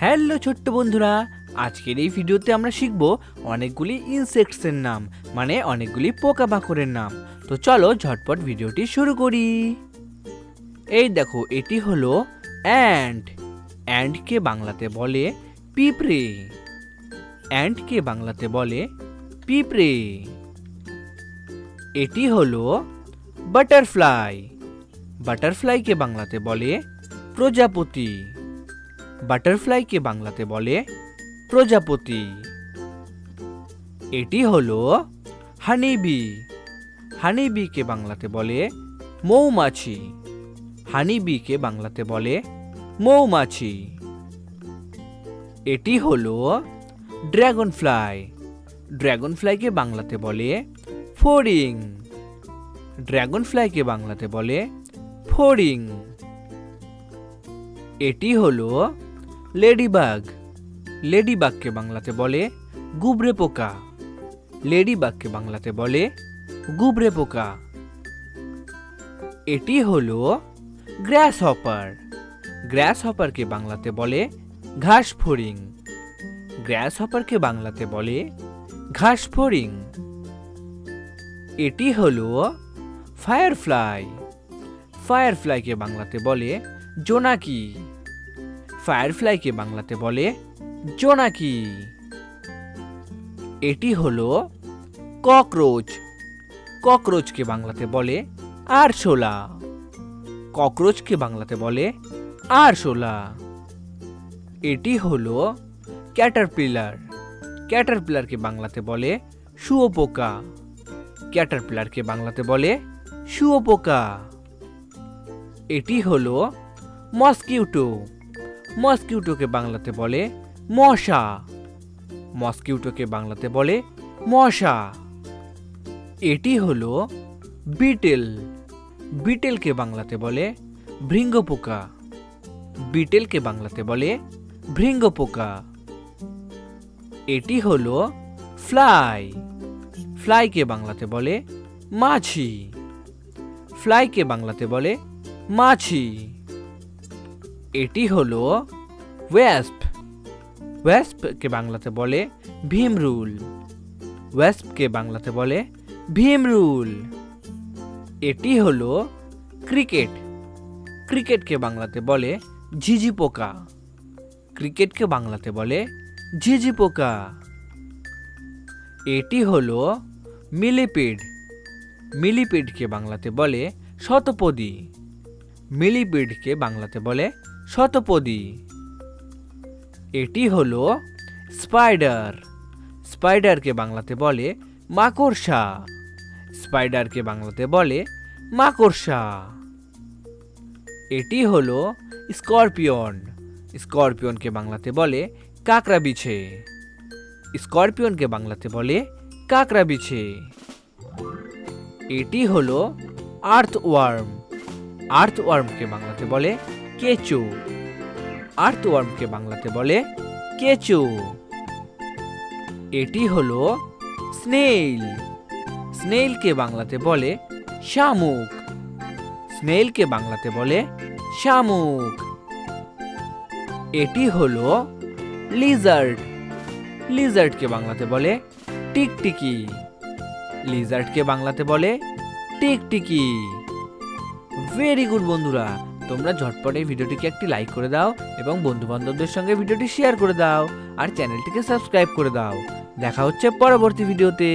Hello ছোট্ট বন্ধুরা, আজকের এই ভিডিওতে আমরা শিখব অনেকগুলি ইনসেক্টসের নাম মানে অনেকগুলি পোকামাকড়ের নাম। তো চলো ঝটপট ভিডিওটি শুরু করি। এই দেখো, এটি হলো অ্যান্ড অ্যান্ডকে বাংলাতে বলে পিঁপড়ে। অ্যান্ডকে বাংলাতে বলে পিঁপড়ে। এটি হলো বাটারফ্লাই বাটারফ্লাইকে বাংলাতে বলে প্রজাপতি। বাটারফ্লাইকে বাংলাতে বলে প্রজাপতি। এটি হলো হানিবি। হানিবিকে বাংলাতে বলে মৌমাছি। হানিবিকে বাংলাতে বলে মৌমাছি। এটি হলো ড্রাগন ফ্লাই ড্রাগন ফ্লাইকে বাংলাতে বলে ফড়িং ড্রাগন ফ্লাইকে বাংলাতে বলে ফড়িং এটি হলো লেডিবাগ। লেডিবাগকে বাংলাতে বলে গুবরে পোকা। লেডিবাগকে বাংলাতে বলে গুবরে পোকা। এটি হলো গ্রাস হপার গ্র্যাস হপারকে বাংলাতে বলে ঘাস ফড়িং গ্রাস হপারকে বাংলাতে বলে ঘাস ফড়িং এটি হলো ফায়ারফ্লাই। ফায়ারফ্লাইকে বাংলাতে বলে জোনাকি। ফায়ারফ্লাইকে বাংলাতে বলে জোনাকি। এটি হলো ককরোচ। ককরোচকে বাংলাতে বলে আরশোলা। ককরোচকে বাংলাতে বলে আরশোলা। এটি হলো ক্যাটারপিলার। ক্যাটারপিলারকে বাংলাতে বলে শুয়োপোকা। ক্যাটারপিলারকে বাংলাতে বলে শুয়োপোকা। এটি হলো মসকিউটো। মসকিউটোকে বাংলাতে বলে মশা। মসকিউটোকে বাংলাতে বলে মশা। এটি হলো বিটেল। বিটেলকে বাংলাতে বলে ভৃঙ্গ পোকা বিটেলকে বাংলাতে বলে ভৃঙ্গ পোকা এটি হলো ফ্লাই। ফ্লাইকে বাংলাতে বলে মাছি। ফ্লাইকে বাংলাতে বলে মাছি। এটি হলো ওয়েস্প। ওয়েস্পকে বাংলাতে বলে ভীমরুল। ওয়েস্পকে বাংলাতে বলে ভীমরুল। এটি হলো ক্রিকেট। ক্রিকেটকে বাংলাতে বলে ঝিঝি পোকা ক্রিকেটকে বাংলাতে বলে ঝিঝি পোকা এটি হলো মিলিপিড। মিলিপিডকে বাংলাতে বলে শতপদী। মিলিপিডকে বাংলাতে বলে শতপদী। এটি হলো স্পাইডার। স্পাইডারকে বাংলাতে বলে মাকড়সা। স্পাইডারকে বাংলাতে বলে মাকড়সা। এটি হলো স্করপিয়ন। স্করপিয়নকে বাংলাতে বলে কাকড়া বিছে স্করপিয়নকে বাংলাতে বলে কাকড়া বিছে এটি হলো আর্থ ওয়ার্ম আর্থ ওয়ার্মকে বাংলাতে বলে কেঁচো। আর্থ ওয়ার্মকে বাংলাতে বলে কেঁচো। এটি হলো স্নেইল। স্নেইলকে বাংলাতে বলে শামুক। স্নেইলকে বাংলাতে বলে শামুক। এটি হলো লিজার্ড। লিজার্ডকে বাংলাতে বলে টিকটিকি। লিজার্ডকে বাংলাতে বলে টিকটিকি। ভেরি গুড বন্ধুরা তোমরা ঝটপট এই ভিডিওটিকে একটি লাইক করে দাও এবং বন্ধু বান্ধবদের সঙ্গে ভিডিওটি শেয়ার করে দাও। আর চ্যানেলটিকে সাবস্ক্রাইব করে দাও। দেখা হচ্ছে পরবর্তী ভিডিওতে।